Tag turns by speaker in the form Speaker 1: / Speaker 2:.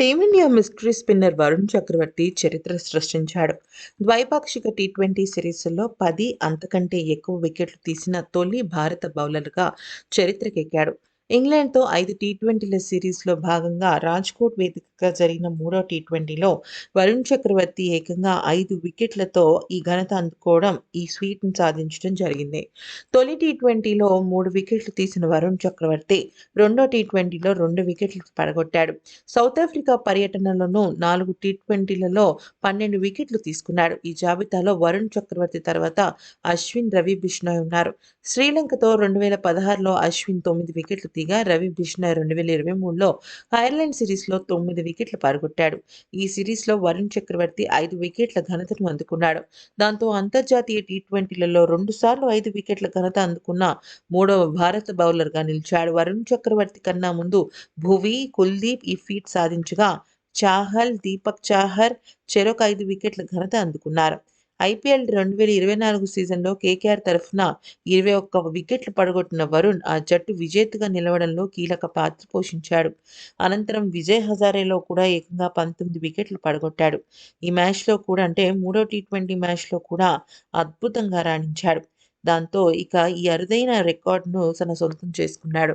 Speaker 1: Team India mystery spinner Varun Chakravarthy చరిత్ర సృష్టించాడు. ద్వైపాక్షిక టీ ట్వంటీ సిరీస్లో పది అంతకంటే ఎక్కువ వికెట్లు తీసిన తొలి భారత బౌలర్గా చరిత్రకెక్కాడు. ఇంగ్లాండ్తో ఐదు టీ ట్వంటీల సిరీస్లో భాగంగా రాజ్కోట్ వేదికగా జరిగిన మూడో టీ ట్వంటీలో వరుణ్ చక్రవర్తి ఏకంగా ఐదు వికెట్లతో ఈ ఘనత అందుకోవడం ఈ స్వీట్ను సాధించడం జరిగింది. తొలి టీ ట్వంటీలో మూడు వికెట్లు తీసిన వరుణ్ చక్రవర్తి రెండో టీ ట్వంటీలో రెండు వికెట్లు పడగొట్టాడు. సౌత్ ఆఫ్రికా పర్యటనలోనూ నాలుగు టీ ట్వంటీలలో పన్నెండు వికెట్లు తీసుకున్నాడు. ఈ జాబితాలో వరుణ్ చక్రవర్తి తర్వాత అశ్విన్ రవి బిష్ణోయ్ ఉన్నారు. శ్రీలంకతో రెండు వేల పదహారులో అశ్విన్ తొమ్మిది వికెట్లు వ్యక్తిగా రవి బిష్ణ రెండు వేల ఇరవై మూడులో ఐర్లాండ్ సిరీస్లో తొమ్మిది వికెట్లు పారగొట్టాడు. ఈ సిరీస్లో వరుణ్ చక్రవర్తి ఐదు వికెట్ల ఘనతను అందుకున్నాడు. దాంతో అంతర్జాతీయ టీ ట్వంటీలలో రెండుసార్లు ఐదు వికెట్ల ఘనత అందుకున్న మూడవ భారత బౌలర్గా నిలిచాడు వరుణ్ చక్రవర్తి కన్నా ముందు భువి కుల్దీప్ ఈ ఫీట్ సాధించగా చాహల్ దీపక్ చాహర్ చెరొక ఐదు వికెట్ల ఘనత అందుకున్నారు. ఐపీఎల్ రెండు వేల ఇరవై నాలుగు సీజన్లో కేకేఆర్ తరఫున ఇరవై ఒక్క వికెట్లు పడగొట్టిన వరుణ్ ఆ జట్టు విజేతగా నిలవడంలో కీలక పాత్ర పోషించాడు. అనంతరం విజయ్ హజారేలో కూడా ఏకంగా పంతొమ్మిది వికెట్లు పడగొట్టాడు. ఈ మ్యాచ్లో కూడా అంటే మూడో టీ ట్వంటీ మ్యాచ్లో కూడా అద్భుతంగా రాణించాడు. దాంతో ఇక ఈ అరుదైన రికార్డును తన సొంతం చేసుకున్నాడు.